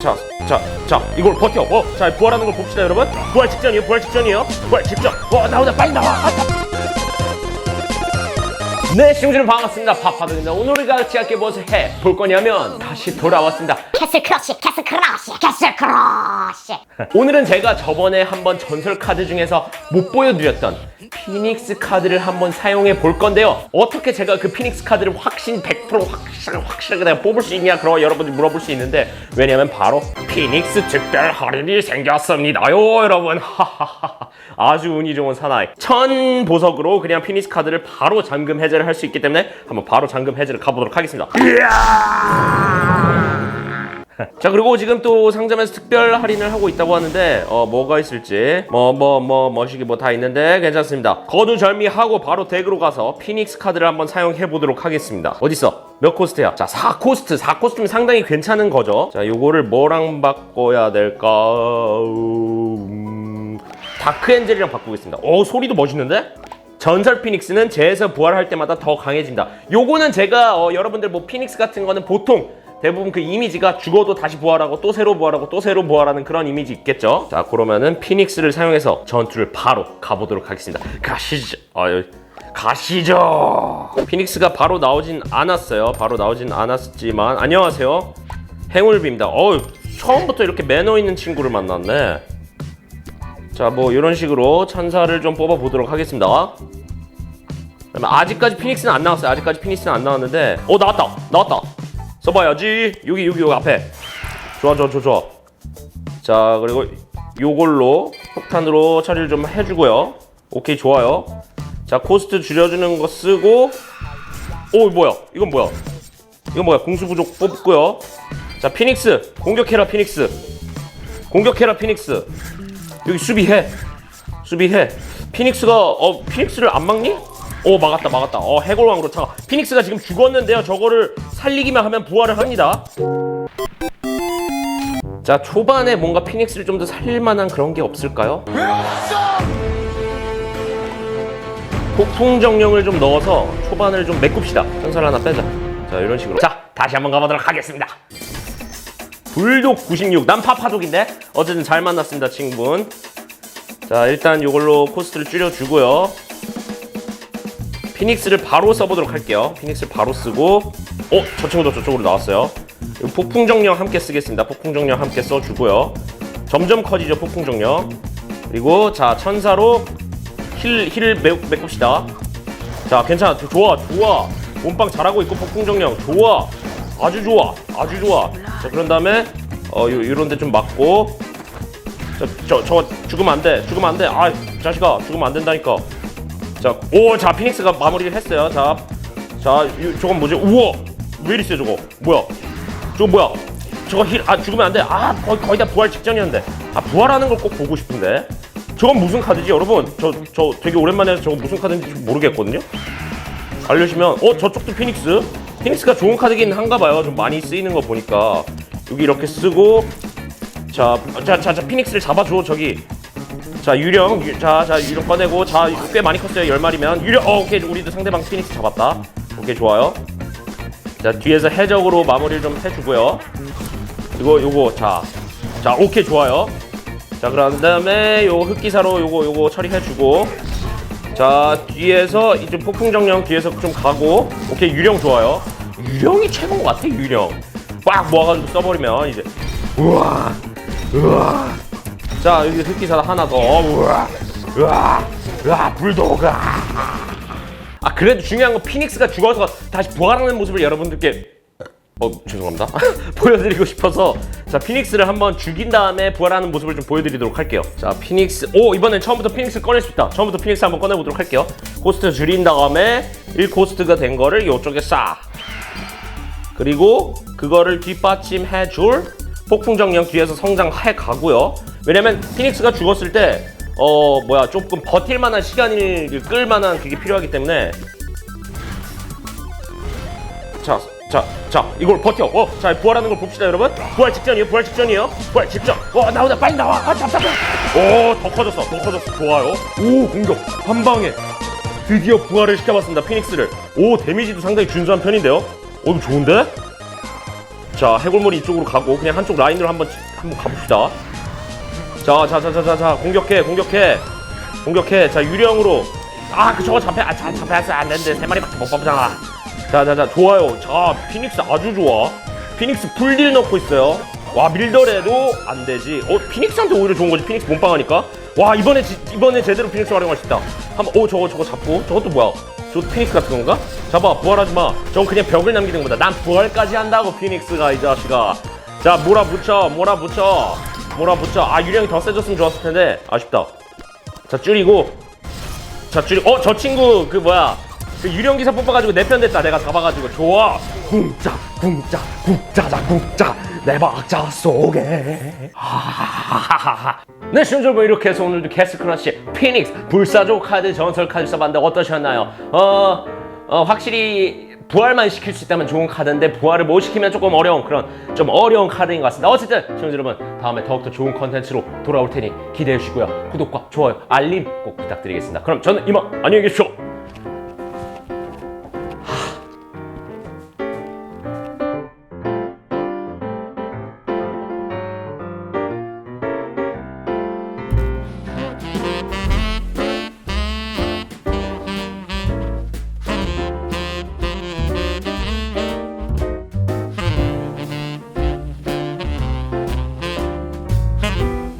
자, 자, 자, 이걸 버텨. 어, 자, 부활하는 걸 봅시다, 여러분. 부활 직전이에요, 부활 직전이에요. 부활 직전. 어, 나오자, 빨리 나와. 아, 다- 네, 시청자님 반갑습니다. 파파드입니다. 오늘 우리가 같이 함께 무엇을 해볼 거냐면 다시 돌아왔습니다. 캐슬 크러쉬, 캐슬 크러쉬, 캐슬 크러쉬. 오늘은 제가 저번에 한번 전설 카드 중에서 못 보여드렸던 피닉스 카드를 한번 사용해 볼 건데요. 어떻게 제가 그 피닉스 카드를 확신 100% 확실 확실하게 내가 뽑을 수 있냐 그런 여러분들이 물어볼 수 있는데 왜냐면 바로 피닉스 특별 할인이 생겼습니다요 여러분 하하하 아주 운이 좋은 사나이. 천 보석으로 그냥 피닉스 카드를 바로 잠금 해제를 할 수 있기 때문에 한번 바로 잠금 해제를 가보도록 하겠습니다. 자 그리고 지금 또 상점에서 특별 할인을 하고 있다고 하는데 어 뭐가 있을지. 뭐 뭐 뭐 머시기 뭐 다 있는데 괜찮습니다. 거두절미하고 바로 덱으로 가서 피닉스 카드를 한번 사용해 보도록 하겠습니다. 어딨어? 몇 코스트야? 자 4코스트. 4코스트면 상당히 괜찮은 거죠. 자 요거를 뭐랑 바꿔야 될까? 음... 다크 엔젤이랑 바꾸겠습니다 오 소리도 멋있는데 전설 피닉스는 재에서 부활할 때마다 더 강해진다. 요거는 제가 어, 여러분들 뭐 피닉스 같은 거는 보통 대부분 그 이미지가 죽어도 다시 부활하고 또 새로 부활하고 또 새로 부활하는 그런 이미지 있겠죠. 자 그러면은 피닉스를 사용해서 전투를 바로 가보도록 하겠습니다. 가시죠. 아유. 가시죠. 피닉스가 바로 나오진 않았어요. 바로 나오진 않았지만 안녕하세요. 행울비입니다. 어우 처음부터 이렇게 매너 있는 친구를 만났네. 자, 뭐 이런 식으로 천사를 좀 뽑아 보도록 하겠습니다. 아직까지 피닉스는 안 나왔어요. 아직까지 피닉스는 안 나왔는데, 어 나왔다, 나왔다. 써봐야지. 여기 여기 여기 앞에. 좋아, 좋아, 좋아, 좋아. 자, 그리고 요걸로 폭탄으로 처리를 좀 해주고요. 오케이, 좋아요. 자, 코스트 줄여주는 거 쓰고, 오 뭐야? 이건 뭐야? 이건 뭐야? 공수 부족 뽑고요. 자, 피닉스 공격해라, 피닉스. 공격해라, 피닉스. 여기 수비해. 수비해. 피닉스가 어 피닉스를 안 막니? 오 막았다 막았다. 어 해골왕으로 차가 피닉스가 지금 죽었는데요. 저거를 살리기만 하면 부활을 합니다. 자 초반에 뭔가 피닉스를 좀 더 살릴 만한 그런 게 없을까요? 폭풍 정령을 좀 넣어서 초반을 좀 메꿉시다. 전설 하나 빼자. 자 이런 식으로. 자 다시 한번 가보도록 하겠습니다 불독 96 난 파파독인데? 어쨌든 잘 만났습니다 친구분. 자 일단 이걸로 코스트를 줄여주고요. 피닉스를 바로 써보도록 할게요. 피닉스를 바로 쓰고. 어? 저 친구도 저쪽으로 나왔어요. 폭풍정령 함께 쓰겠습니다. 폭풍정령 함께 써주고요. 점점 커지죠 폭풍정령. 그리고 자 천사로 힐, 힐을 매, 메꿉시다. 자 괜찮아. 좋아 좋아. 몸빵 잘하고 있고 폭풍정령. 좋아 아주 좋아 아주 좋아. 자 그런 다음에 어 요, 요런 데 좀 맞고. 저저 저 죽으면 안돼 죽으면 안돼. 아 자식아 죽으면 안 된다니까. 자오자 피닉스가 마무리를 했어요. 자자 저건 뭐지? 우와! 왜 이리 세 저거? 뭐야? 저거 뭐야? 저거 힐 아 죽으면 안돼. 아 거의 거의 다 부활 직전이었는데. 아 부활하는 걸 꼭 보고 싶은데. 저건 무슨 카드지 여러분? 저 저 되게 오랜만에 저거 무슨 카드인지 좀 모르겠거든요? 알려주면 어 저쪽도 피닉스 피닉스가 좋은 카드긴 한가 봐요. 좀 많이 쓰이는 거 보니까. 여기 이렇게 쓰고 자 자 자 자, 피닉스를 잡아줘 저기. 자 유령 유, 자, 자 유령 꺼내고 자 꽤 많이 컸어요 열 마리면. 유령 어 오케이 우리도 상대방 피닉스 잡았다. 오케이 좋아요. 자 뒤에서 해적으로 마무리를 좀 해주고요. 이거 요거 자 자 오케이 좋아요. 자 그런 다음에 요 흑기사로 요거 요거 처리해주고 자 뒤에서 이좀 폭풍 정령 뒤에서 좀 가고. 오케이 유령 좋아요. 유령이 최고인 것 같아 유령. 꽉 모아가지고 써버리면 이제. 우와 우와. 자 여기 흑기사 하나 더. 우와 우와. 우와 불도가. 아 그래도 중요한 건 피닉스가 죽어서 다시 부활하는 모습을 여러분들께 어 죄송합니다. 보여드리고 싶어서 자 피닉스를 한번 죽인 다음에 부활하는 모습을 좀 보여드리도록 할게요. 자 피닉스 오 이번엔 처음부터 피닉스 꺼낼 수 있다. 처음부터 피닉스 한번 꺼내보도록 할게요. 코스트 줄인 다음에 1코스트가 된 거를 이쪽에 싹 그리고 그거를 뒷받침해 줄 폭풍정령 뒤에서 성장해 가고요. 왜냐면 피닉스가 죽었을 때 어 뭐야 조금 버틸 만한 시간을 끌 만한 그게 필요하기 때문에. 자, 자, 자, 이걸 버텨. 어, 자, 부활하는 걸 봅시다, 여러분. 부활 직전이에요, 부활 직전이에요. 부활 직전. 어, 나오자, 빨리 나와. 아, 답답해. 오, 더 커졌어, 더 커졌어. 좋아요. 오, 공격. 한 방에. 드디어 부활을 시켜봤습니다, 피닉스를. 오, 데미지도 상당히 준수한 편인데요. 어, 좋은데? 자 해골물이 이쪽으로 가고 그냥 한쪽 라인으로 한번 한번 가봅시다. 자, 자, 자, 자, 자, 자, 공격해, 공격해, 공격해. 자, 유령으로. 아, 그 저거 잡혀, 아, 자, 잡혀서 안 되는데 세 마리밖에 못 뽑잖아. 자, 자, 자, 좋아요. 자, 피닉스 아주 좋아. 피닉스 풀딜 넣고 있어요. 와, 밀더라도 안 되지. 어, 피닉스한테 오히려 좋은 거지. 피닉스 몸빵하니까. 와, 이번에 지- 이번에 제대로 피닉스 활용할 수 있다. 한번, 오, 저거 저거 잡고. 저것도 뭐야? 저 피닉스 같은 건가? 잡아, 부활하지 마. 저건 그냥 벽을 남기는 거다. 난 부활까지 한다고 피닉스가 이 자식아. 자, 몰아붙여, 몰아붙여. 몰아붙여. 아, 유령이 더 세졌으면 좋았을 텐데. 아쉽다. 자, 줄이고. 자, 줄이. 어, 저 친구, 그 뭐야. 그 유령 기사 뽑아가지고 내 편 됐다. 내가 잡아가지고. 좋아. 궁짜, 궁짜, 궁짜자, 궁짜. 내 박자 속에. 하하하하하. 네, 시청자 여러분. 이렇게 해서 오늘도 캐슬 크러쉬 피닉스 불사조 카드 전설 카드 써봤는데 어떠셨나요? 어, 어, 확실히 부활만 시킬 수 있다면 좋은 카드인데 부활을 못 시키면 조금 어려운 그런 좀 어려운 카드인 것 같습니다. 어쨌든 시청자 여러분 다음에 더욱더 좋은 컨텐츠로 돌아올 테니 기대해 주시고요. 구독과 좋아요, 알림 꼭 부탁드리겠습니다. 그럼 저는 이만 안녕히 계십시오.